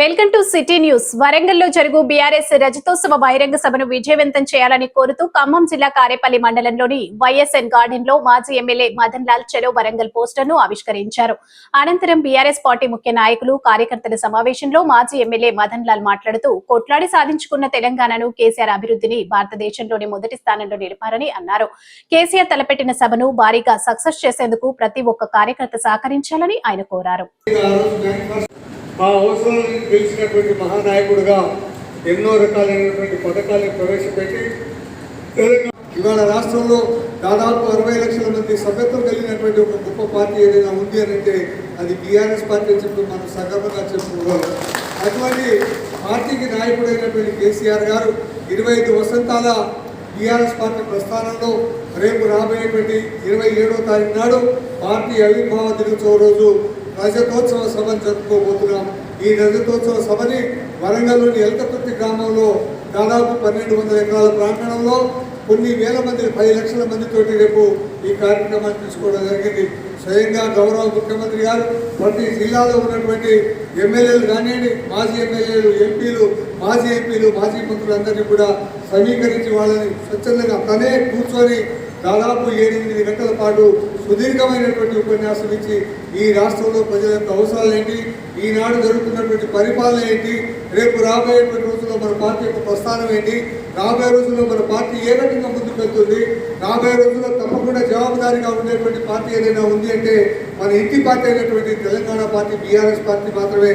Welcome to city news. వరంగల్లో జరుగు BRS రజతోత్సవ బహిరంగ సభను విజయవంతం చేయాలని కోరుతూ ఖమ్మం జిల్లా కారేపల్లి మండలంలోని వైఎస్ఎన్ గార్డెన్లో మాజీ ఎమ్మెల్యే మదన్ లాల్ చెలో వరంగల్ పోస్టర్ను ఆవిష్కరించారు. అనంతరం బీఆర్ఎస్ పార్టీ ముఖ్య నాయకులు కార్యకర్తల సమావేశంలో మాజీ ఎమ్మెల్యే మదన్ లాల్ మాట్లాడుతూ కొట్లాడి సాధించుకున్న తెలంగాణను కేసీఆర్ అభివృద్ధిని భారతదేశంలోని మొదటి స్థానంలో నిలిపారని అన్నారు. కేసీఆర్ తలపెట్టిన సభను భారీగా సక్సెస్ చేసేందుకు ప్రతి ఒక్క కార్యకర్త సహకరించాలని ఆయన కోరారు. మా అవసరాలను తెలిసినటువంటి మహానాయకుడుగా ఎన్నో రకాలైనటువంటి పథకాలను ప్రవేశపెట్టి ఇవాళ రాష్ట్రంలో దాదాపు అరవై లక్షల మంది సభ్యత్వం కలిగినటువంటి ఒక గొప్ప పార్టీ ఏదైనా ఉంది అని అంటే అది బీఆర్ఎస్ పార్టీ అని చెప్పి మనం సగర్వంగా చెప్పుకోవాలి. అటువంటి పార్టీకి నాయకుడైనటువంటి కేసీఆర్ గారు ఇరవై ఐదు వసంతాల టీఆర్ఎస్ పార్టీ ప్రస్థానంలో రేపు రాబోయేటువంటి ఇరవై ఏడో తారీఖు నాడు పార్టీ ఆవిర్భావ దినోత్సవం రోజు రజతోత్సవ సభను జరుపుకోబోతున్నాం. ఈ రజతోత్సవ సభని వరంగల్లోని ఎల్కతుర్తి గ్రామంలో దాదాపు పన్నెండు వందల ఎకరాల ప్రాంగణంలో కొన్ని వేల మంది పది లక్షల మందితోటి రేపు ఈ కార్యక్రమాన్ని తీసుకోవడం జరిగింది. స్వయంగా గౌరవ ముఖ్యమంత్రి గారు ప్రతి జిల్లాలో ఉన్నటువంటి ఎమ్మెల్యేలు కానివ్వండి మాజీ ఎమ్మెల్యేలు ఎంపీలు మాజీ ఎంపీలు మాజీ మంత్రులందరినీ కూడా సమీకరించి వాళ్ళని స్వచ్ఛందంగా తనే కూర్చొని దాదాపు ఏడెనిమిది గంటల పాటు సుదీర్ఘమైనటువంటి ఉపన్యాసం ఇచ్చి ఈ రాష్ట్రంలో ప్రజల యొక్క అవసరాలు ఏంటి? ఈనాడు జరుగుతున్నటువంటి పరిపాలన ఏంటి? రేపు రాబోయేటువంటి రోజుల్లో మన పార్టీ యొక్క ప్రస్థానం ఏంటి? రాబోయే రోజుల్లో మన పార్టీ ఏ రకంగా ముందుకు వెళ్తుంది? రాబోయే రోజుల్లో తప్పకుండా జవాబుదారీగా ఉండేటువంటి పార్టీ ఏదైనా ఉంది అంటే మన ఇంటి పార్టీ అయినటువంటి తెలంగాణ పార్టీ బీఆర్ఎస్ పార్టీ మాత్రమే